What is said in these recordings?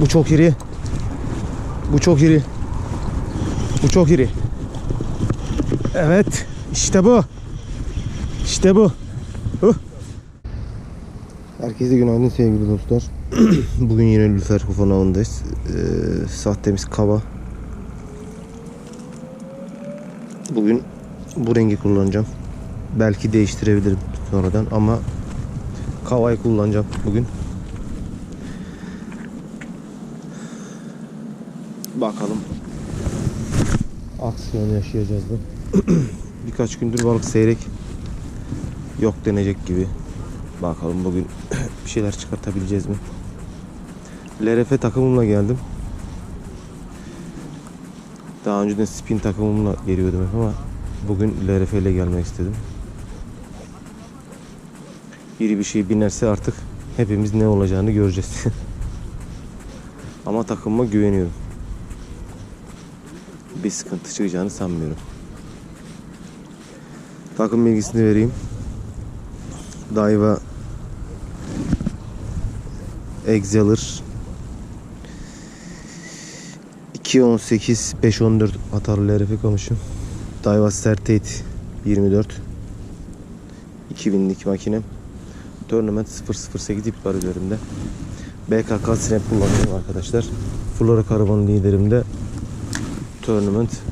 Bu çok iri. Bu çok iri. Bu çok iri. Evet. işte bu. İşte bu. Huh. Herkese günaydın sevgili dostlar. Bugün yine Lüfer Kufan avındayız. Ee, sahtemiz kaba. Bugün bu rengi kullanacağım. Belki değiştirebilirim sonradan ama kavayı kullanacağım bugün. Bakalım. Aksiyon yaşayacağız da. Birkaç gündür balık seyrek. Yok denecek gibi. Bakalım bugün bir şeyler çıkartabileceğiz mi? LRF takımımla geldim. Daha önceden spin takımımla geliyordum hep ama bugün LRF ile gelmek istedim. Biri bir şey binerse artık hepimiz ne olacağını göreceğiz. ama takımıma güveniyorum. Bir sıkıntı çıkacağını sanmıyorum. Takım bilgisini vereyim. Daiwa Exceler 218 514 atarlı LRF kamışım. Daiwa Certate 24 2000'lik makinem. Tournament 008 ip var üzerinde. BKK Snap kullanıyorum arkadaşlar. Flora Karavan liderimde Tournament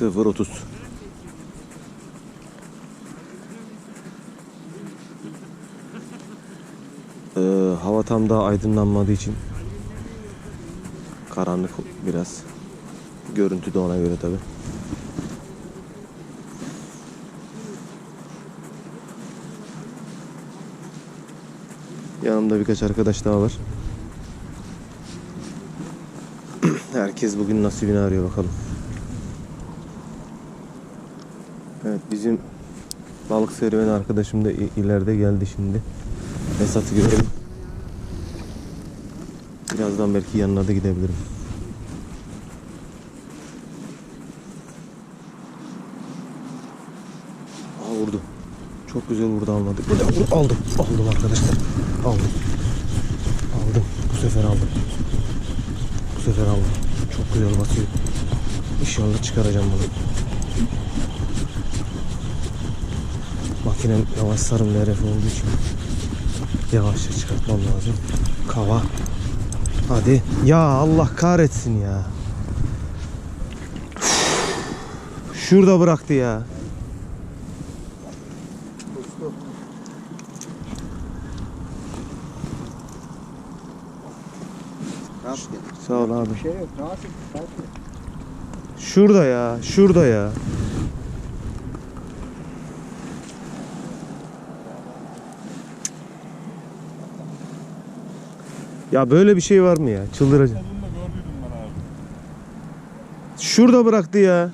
030 Ee, hava tam daha aydınlanmadığı için karanlık biraz. Görüntü de ona göre tabi. Yanımda birkaç arkadaş daha var. Herkes bugün nasibini arıyor bakalım. Evet bizim balık serüveni arkadaşım da ileride geldi şimdi. Esat'ı görelim. Birazdan belki yanına da gidebilirim. Aa vurdu. Çok güzel vurdu vur- aldım. Aldım arkadaşlar. Aldım. Aldım. Bu sefer aldım. Sefer aldım. Çok güzel basıyor. İnşallah çıkaracağım bunu. Makinem yavaş sarım LRF olduğu için yavaşça çıkartmam lazım. Kava. Hadi. Ya Allah kahretsin ya. Şurada bıraktı ya. Sağ ol abi. Bir şey yok. Et. Şurada ya. Şurada ya. Ya böyle bir şey var mı ya? Çıldıracağım. Şurada bıraktı ya.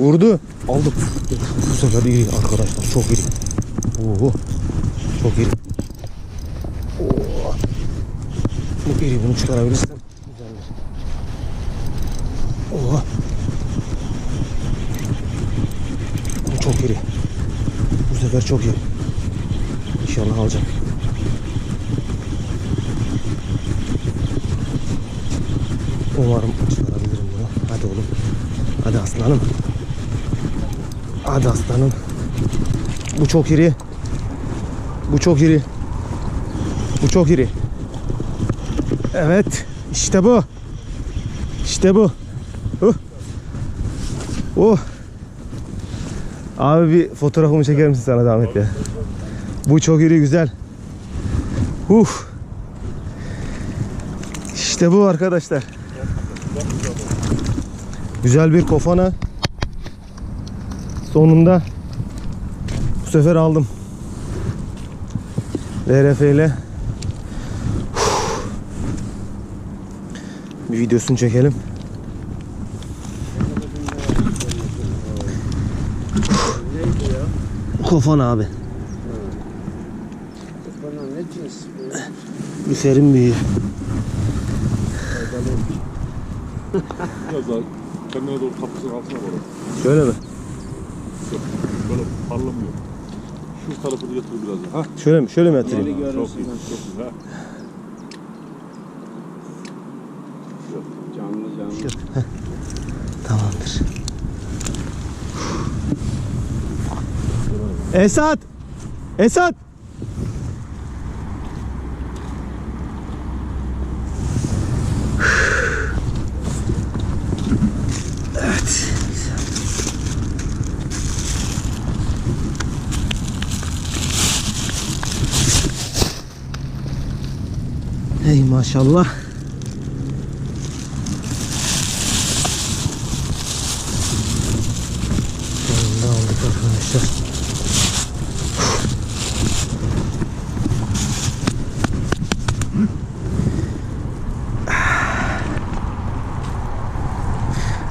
Vurdu. Aldık. Bu sefer iri arkadaşlar. Çok iri. Oo. Çok iri. Oo. Bu iri bunu çıkarabilirsem güzeldir. Oo. Bu çok iri. Bu sefer çok iri. İnşallah alacak. Umarım çıkarabilirim bunu. Hadi oğlum. Hadi aslanım. Hadi aslanım. Bu çok iri. Bu çok iri. Bu çok iri. Evet. İşte bu. İşte bu. Uh. Oh. Abi bir fotoğrafımı çeker misin sana zahmet ya? Bu çok iri güzel. Uf. İşte bu arkadaşlar. Güzel bir kofana. Sonunda bu sefer aldım. LRF ile bir videosunu çekelim. Kofan abi. Bana ne cins? Lüferin büyüğü. Biraz daha kendine doğru kapısının altına var. Şöyle mi? Yok, Böyle parlamıyor. Şu tarafını getir biraz daha. Ha? Şöyle mi? Şöyle mi yatırayım? Çok iyi, çok iyi. Ha. Canlı canlı. Tamamdır. Esat! Esat! Evet. Hey maşallah. Sonunda aldık arkadaşlar.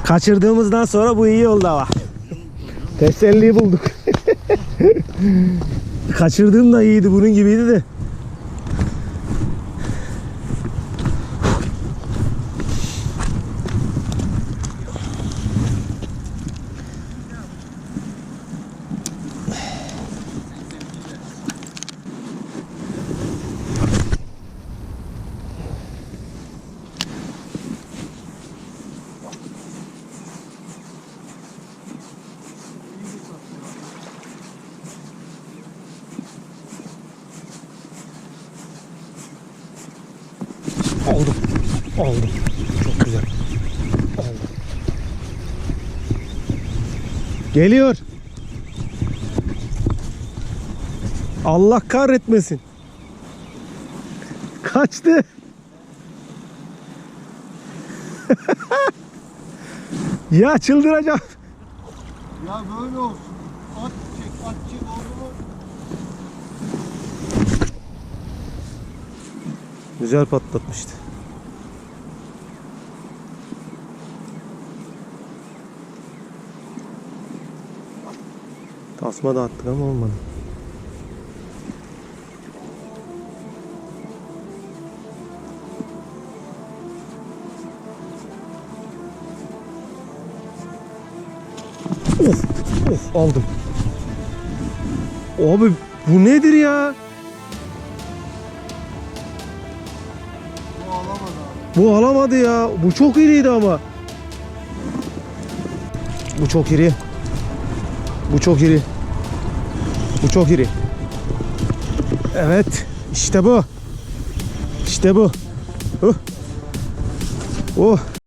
Kaçırdığımızdan sonra bu iyi oldu ama. Teselliyi bulduk. Kaçırdığım da iyiydi bunun gibiydi de. Aldım. Aldım. Çok güzel. Aldım. Geliyor. Allah kahretmesin. Kaçtı. ya çıldıracağım. Ya böyle olsun. At çek, at çek oldu mu? Güzel patlatmıştı. Tasma da attık ama olmadı. Of, of aldım. Abi bu nedir ya? Bu alamadı abi. Bu alamadı ya. Bu çok iriydi ama. Bu çok iri. Bu çok iri. Bu çok iri. Evet. İşte bu. İşte bu. Uh. Oh.